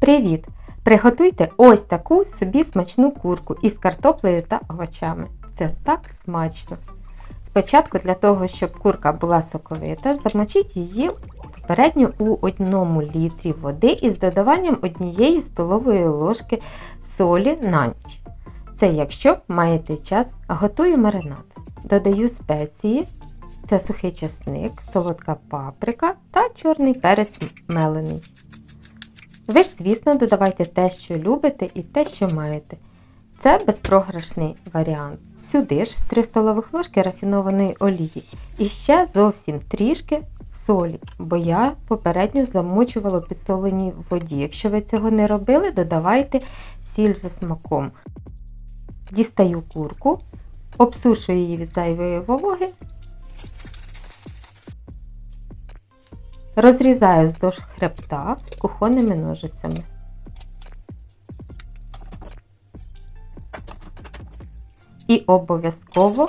Привіт! Приготуйте ось таку собі смачну курку із картоплею та овочами. Це так смачно. Спочатку для того, щоб курка була соковита, замочіть її попередньо у 1 літрі води із додаванням однієї столової ложки солі на ніч. Це якщо маєте час, готую маринад. Додаю спеції, це сухий часник, солодка паприка та чорний перець мелений. Ви ж, звісно, додавайте те, що любите, і те, що маєте. Це безпрограшний варіант. Сюди ж 3 столових ложки рафінованої олії і ще зовсім трішки солі, бо я попередньо замочувала підсоленій воді. Якщо ви цього не робили, додавайте сіль за смаком. Дістаю курку, обсушую її від зайвої вологи, розрізаю вздовж хребта кухонними ножицями. І обов'язково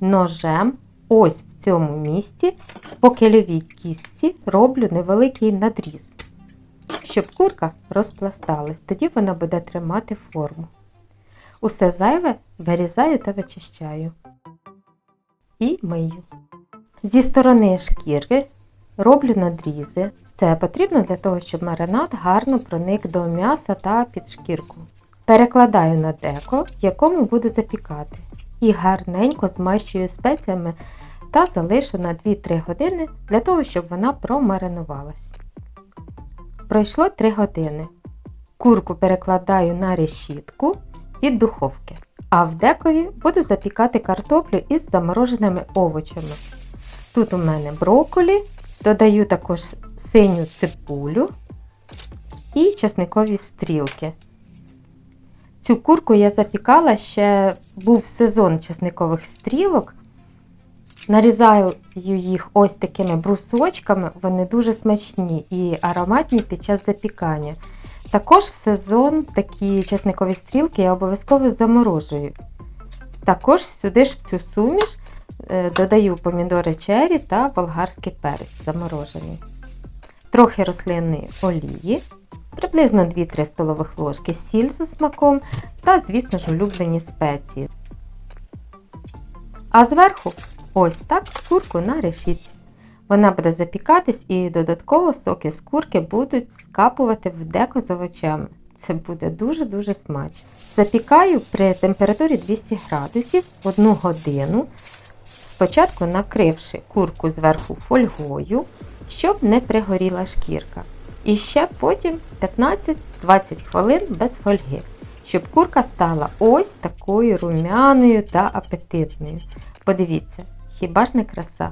ножем ось в цьому місці по кильовій кістці роблю невеликий надріз, щоб курка розпласталась, тоді вона буде тримати форму. Усе зайве вирізаю та вичищаю. І мию. Зі сторони шкірки роблю надрізи. Це потрібно для того, щоб маринад гарно проник до м'яса та під шкірку. Перекладаю на деко, в якому буду запікати, і гарненько змащую спеціями та залишу на 2-3 години для того, щоб вона промаринувалась. Пройшло 3 години. Курку перекладаю на решітку від духовки, а в декові буду запікати картоплю із замороженими овочами. Тут у мене брокколі, додаю також синю цибулю і часникові стрілки. Цю курку я запікала ще був сезон часникових стрілок. Нарізаю їх ось такими брусочками, вони дуже смачні і ароматні під час запікання. Також в сезон такі часникові стрілки я обов'язково заморожую. Також сюди ж в цю суміш додаю помідори чері та болгарський перець заморожений. Трохи рослинної олії, приблизно 2-3 столових ложки сіль за смаком та, звісно ж, улюблені спеції. А зверху ось так курку на решітці. Вона буде запікатись і додатково соки з курки будуть скапувати в деко з овочами. Це буде дуже-дуже смачно. Запікаю при температурі 200 градусів 1 годину, спочатку накривши курку зверху фольгою, щоб не пригоріла шкірка. І ще потім 15-20 хвилин без фольги, щоб курка стала ось такою румяною та апетитною. Подивіться, хіба ж не краса?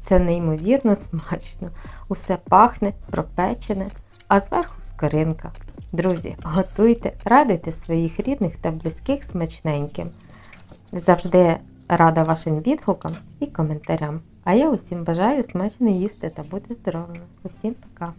Це неймовірно смачно. Усе пахне, пропечене, а зверху скоринка. Друзі, готуйте, радуйте своїх рідних та близьких смачненьким. Завжди рада вашим відгукам і коментарям. А я усім бажаю смачно їсти та бути здоровими. Усім пока!